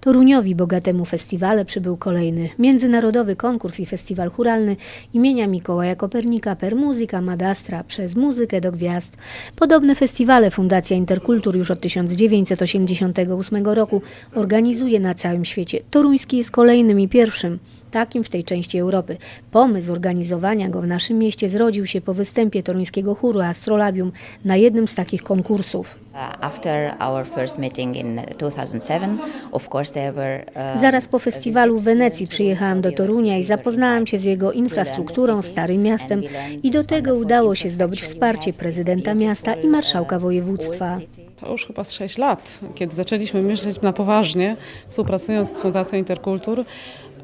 Toruniowi bogatemu festiwale przybył kolejny międzynarodowy konkurs i festiwal churalny imienia Mikołaja Kopernika per Musica Madastra przez muzykę do gwiazd. Podobne festiwale Fundacja Interkultur już od 1988 roku organizuje na całym świecie. Toruński jest kolejnym i pierwszym takim w tej części Europy. Pomysł zorganizowania go w naszym mieście zrodził się po występie toruńskiego chóru Astrolabium na jednym z takich konkursów. Uh, After our first meeting in 2007, of course Zaraz po festiwalu w Wenecji przyjechałam do. Torunia i zapoznałam się z jego infrastrukturą, starym miastem i do tego udało się zdobyć wsparcie prezydenta miasta i marszałka uh, województwa. To już chyba z 6 lat, kiedy zaczęliśmy myśleć na poważnie, współpracując z Fundacją Interkultur,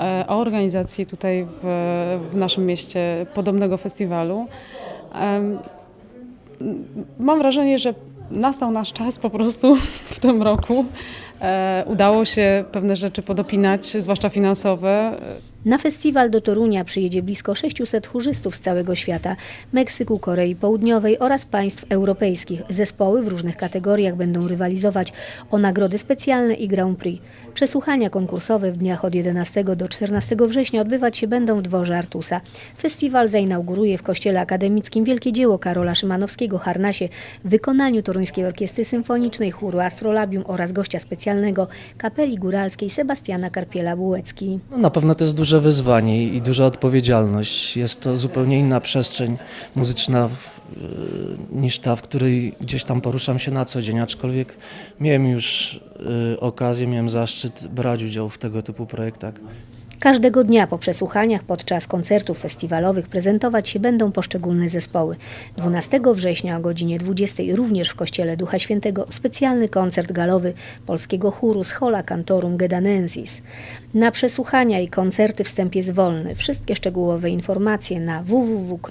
e, o organizacji tutaj w, w naszym mieście podobnego festiwalu. Mam wrażenie, że nastał nasz czas po prostu w tym roku. E, Udało się pewne rzeczy podopinać, zwłaszcza finansowe. Na festiwal do Torunia przyjedzie blisko 600 chórzystów z całego świata, Meksyku, Korei Południowej oraz państw europejskich. Zespoły w różnych kategoriach będą rywalizować o nagrody specjalne i Grand Prix. Przesłuchania konkursowe w dniach od 11 do 14 września odbywać się będą w dworze Artusa. Festiwal zainauguruje w Kościele Akademickim wielkie dzieło Karola Szymanowskiego Harnasie w wykonaniu Toruńskiej Orkiestry Symfonicznej, chóru Astrolabium oraz gościa specjalnego Kapeli Góralskiej Sebastiana Karpiela-Bułecki. No, na pewno to jest duże wyzwanie i duża odpowiedzialność. Jest to zupełnie inna przestrzeń muzyczna w, y, niż ta, w której gdzieś tam poruszam się na co dzień, aczkolwiek miałem już y, okazję, miałem zaszczyt brać udział w tego typu projektach. Każdego dnia po przesłuchaniach podczas koncertów festiwalowych prezentować się będą poszczególne zespoły. 12 września o godzinie 20 również w Kościele Ducha Świętego specjalny koncert galowy polskiego chóru z Hola Cantorum Gedanensis. Na przesłuchania i koncerty wstęp jest wolny. Wszystkie szczegółowe informacje na www.pmaa.pl